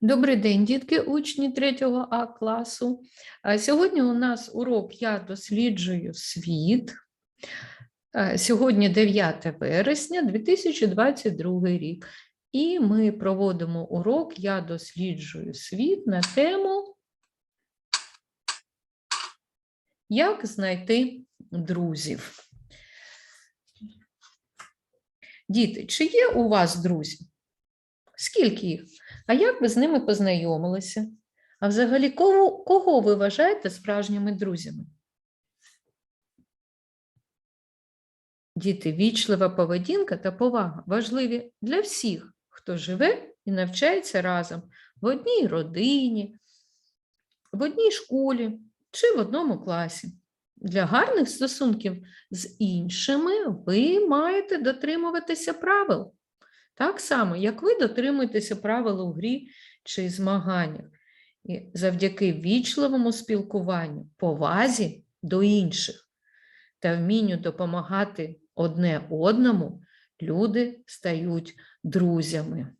Добрий день, дітки, учні 3 А класу. Сьогодні у нас урок Я досліджую світ. Е, Сьогодні 9 вересня 2022 рік. І ми проводимо урок Я досліджую світ на тему Як знайти друзів. Діти, чи є у вас друзі? Скільки їх? А як ви з ними познайомилися? А взагалі, кого, кого ви вважаєте справжніми друзями? Діти, вічлива поведінка та повага важливі для всіх, хто живе і навчається разом в одній родині, в одній школі чи в одному класі. Для гарних стосунків з іншими ви маєте дотримуватися правил. Так само, як ви дотримуєтеся правил у грі чи змаганнях. І завдяки вічливому спілкуванню, повазі до інших та вмінню допомагати одне одному, люди стають друзями.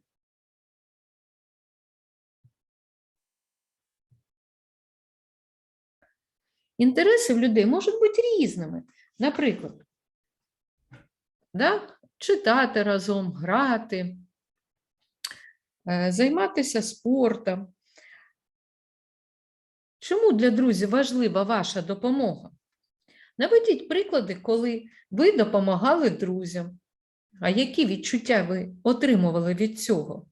Інтереси в людей можуть бути різними. Наприклад, да? Читати разом, грати, е, займатися спортом. Чому для друзів важлива ваша допомога? Наведіть приклади, коли ви допомагали друзям. А які відчуття ви отримували від цього?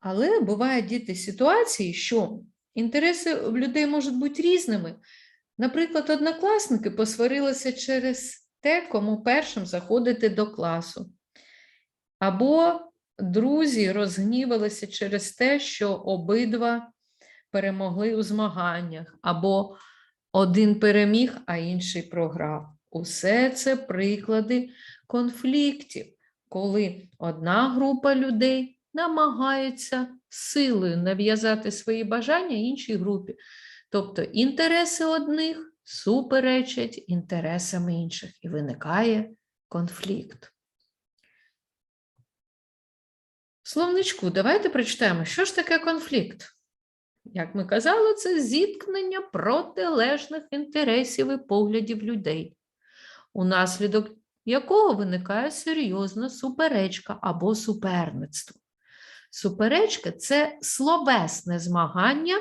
Але бувають діти ситуації, що інтереси людей можуть бути різними. Наприклад, однокласники посварилися через те, кому першим заходити до класу. Або друзі розгнівалися через те, що обидва перемогли у змаганнях, або один переміг, а інший програв. Усе це приклади конфліктів, коли одна група людей намагається силою нав'язати свої бажання іншій групі. Тобто інтереси одних суперечать інтересам інших, і виникає конфлікт. Словничку давайте прочитаємо, що ж таке конфлікт. Як ми казали, це зіткнення протилежних інтересів і поглядів людей, унаслідок якого виникає серйозна суперечка або суперництво. Суперечка це словесне змагання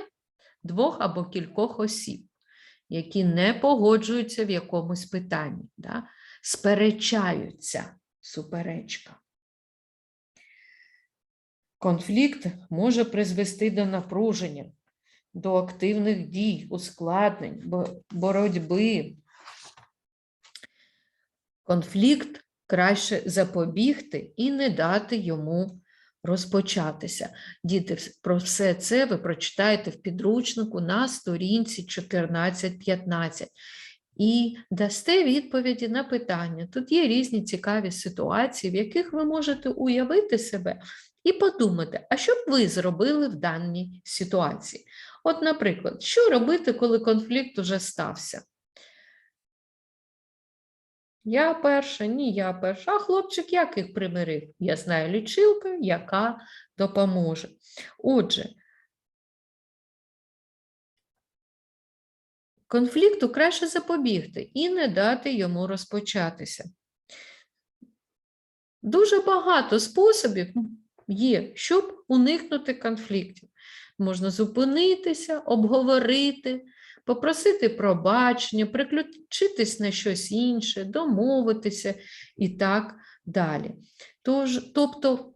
двох або кількох осіб, які не погоджуються в якомусь питанні, да? сперечаються суперечка. Конфлікт може призвести до напруження, до активних дій, ускладнень, боротьби. Конфлікт краще запобігти і не дати йому розпочатися. Діти, про все це ви прочитаєте в підручнику на сторінці 14-15 і дасте відповіді на питання. Тут є різні цікаві ситуації, в яких ви можете уявити себе і подумати, а що б ви зробили в даній ситуації? От, наприклад, що робити, коли конфлікт уже стався? Я перша, ні, я перша. А хлопчик як їх примирив? Я знаю лічилка, яка допоможе. Отже, конфлікту краще запобігти і не дати йому розпочатися. Дуже багато способів є, щоб уникнути конфліктів. Можна зупинитися, обговорити, попросити пробачення, приключитись на щось інше, домовитися і так далі. Тож, тобто,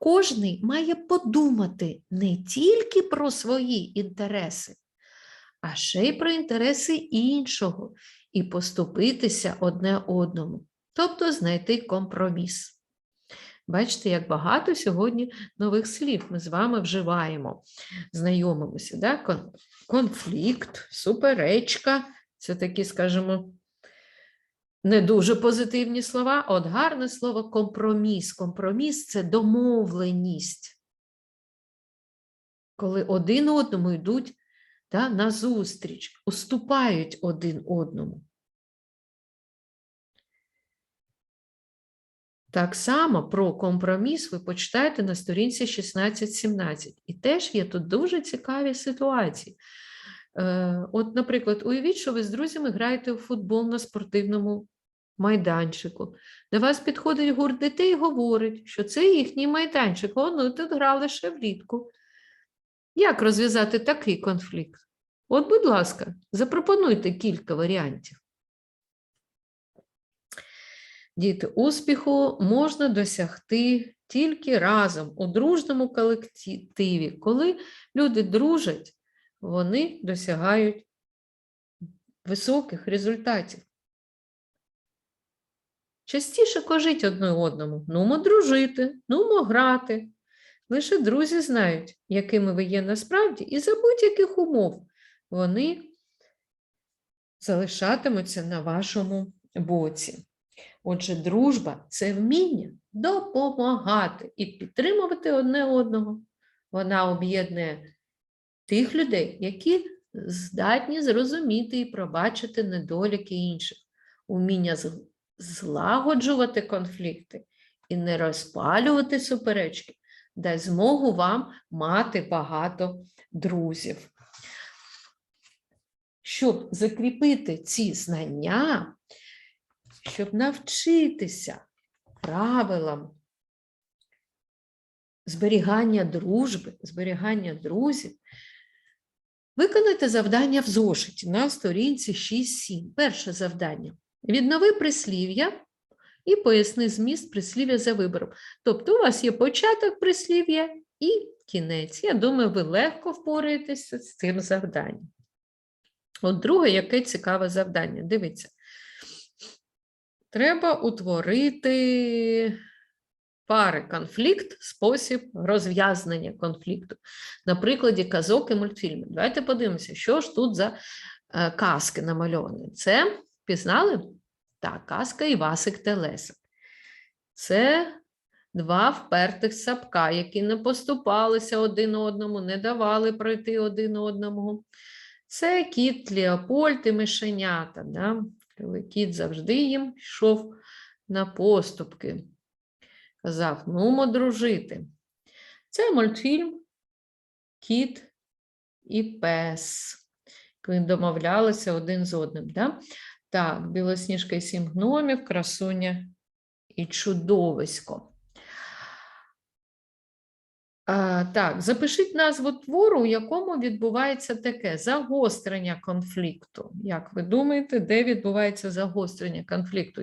кожний має подумати не тільки про свої інтереси, а ще й про інтереси іншого і поступитися одне одному, тобто знайти компроміс. Бачите, як багато сьогодні нових слів ми з вами вживаємо, знайомимося. Да? Кон- Конфлікт, суперечка це такі, скажімо, не дуже позитивні слова. От гарне слово компроміс. Компроміс це домовленість. Коли один одному йдуть да, назустріч, уступають один одному. Так само про компроміс ви почитаєте на сторінці 16-17. І теж є тут дуже цікаві ситуації. Е, От, наприклад, уявіть, що ви з друзями граєте у футбол на спортивному майданчику. До вас підходить гурт дітей і говорить, що це їхній майданчик. О, ну тут грали ще влітку. Як розв'язати такий конфлікт? От, будь ласка, запропонуйте кілька варіантів. Діти, успіху можна досягти тільки разом у дружному колективі. Коли люди дружать, вони досягають високих результатів. Частіше кажіть одне одному, нумо дружити, нумо грати. Лише друзі знають, якими ви є насправді, і за будь-яких умов вони залишатимуться на вашому боці. Отже, дружба це вміння допомагати і підтримувати одне одного. Вона об'єднує тих людей, які здатні зрозуміти і пробачити недоліки інших, уміння злагоджувати конфлікти і не розпалювати суперечки, дасть змогу вам мати багато друзів. Щоб закріпити ці знання, щоб навчитися правилам зберігання дружби, зберігання друзів, виконайте завдання в зошиті на сторінці 6-7. Перше завдання. Віднови прислів'я і поясни зміст прислів'я за вибором. Тобто у вас є початок прислів'я і кінець. Я думаю, ви легко впораєтеся з цим завданням. От друге, яке цікаве завдання. Дивіться. Треба утворити пари конфлікт, спосіб розв'язнення конфлікту. На прикладі казок і мультфільмів. Давайте подивимося, що ж тут за е, казки намальовані. Це пізнали? Так, казка Івасик Телесик. Це два впертих сапка, які не поступалися один одному, не давали пройти один одному. Це кіт Леопольд і мишенята. Да? Кіт завжди їм йшов на поступки. Казав, ну, дружити. Це мультфільм Кіт і пес. Домовлялися один з одним. Да? Так, Білосніжка і сім гномів, красуня і чудовисько. А, так, запишіть назву твору, у якому відбувається таке загострення конфлікту. Як ви думаєте, де відбувається загострення конфлікту?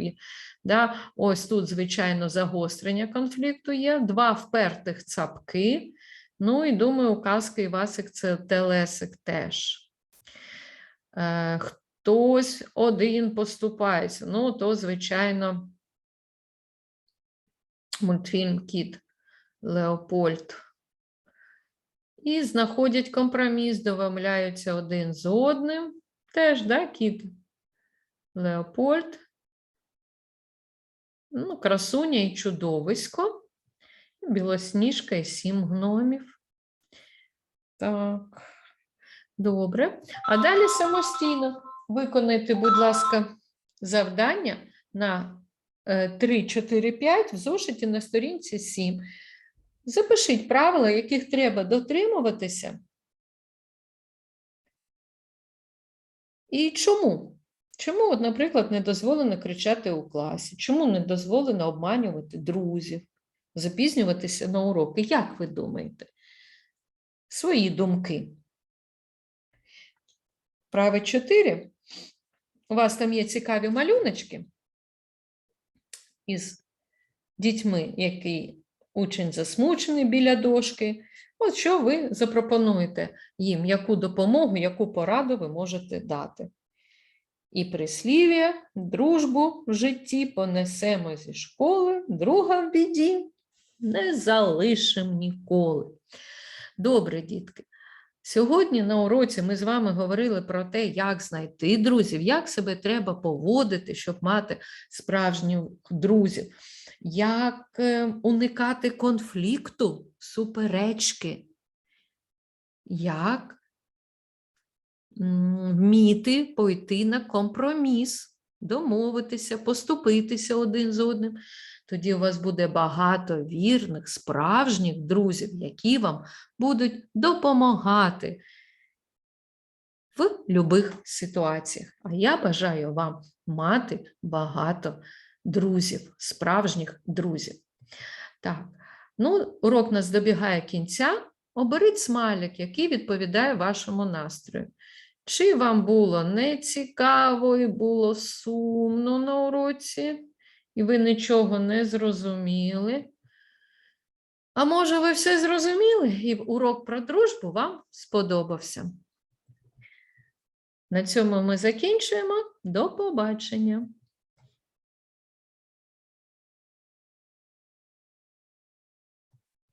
Да, ось тут, звичайно, загострення конфлікту є, два впертих цапки. Ну і думаю, у казки Івасик це телесик теж. Е, хтось один поступається. Ну, то, звичайно, мультфільм Кіт Леопольд. І знаходять компроміс, домовляються один з одним. Теж, да, кіт Леопольд. Ну, красуня і чудовисько. Білосніжка і сім гномів. Так, добре. А далі самостійно виконайте, будь ласка, завдання на 3, 4, 5 в зошиті на сторінці 7. Запишіть правила, яких треба дотримуватися. І чому? Чому, от, наприклад, не дозволено кричати у класі? Чому не дозволено обманювати друзів, запізнюватися на уроки? Як ви думаєте? Свої думки. Праве 4. У вас там є цікаві малюночки із дітьми, які учень засмучений біля дошки. От що ви запропонуєте їм, яку допомогу, яку пораду ви можете дати. І прислів'я, дружбу в житті понесемо зі школи, друга в біді не залишим ніколи. Добре, дітки. Сьогодні на уроці ми з вами говорили про те, як знайти друзів, як себе треба поводити, щоб мати справжніх друзів, як е, уникати конфлікту, суперечки, як вміти пойти на компроміс, домовитися, поступитися один з одним. Тоді у вас буде багато вірних, справжніх друзів, які вам будуть допомагати в любих ситуаціях. А я бажаю вам мати багато друзів, справжніх друзів. Так, ну, урок нас добігає кінця. Оберіть смайлик, який відповідає вашому настрою. Чи вам було нецікаво і було сумно на уроці, і ви нічого не зрозуміли? А може, ви все зрозуміли, і урок про дружбу вам сподобався? На цьому ми закінчуємо. До побачення!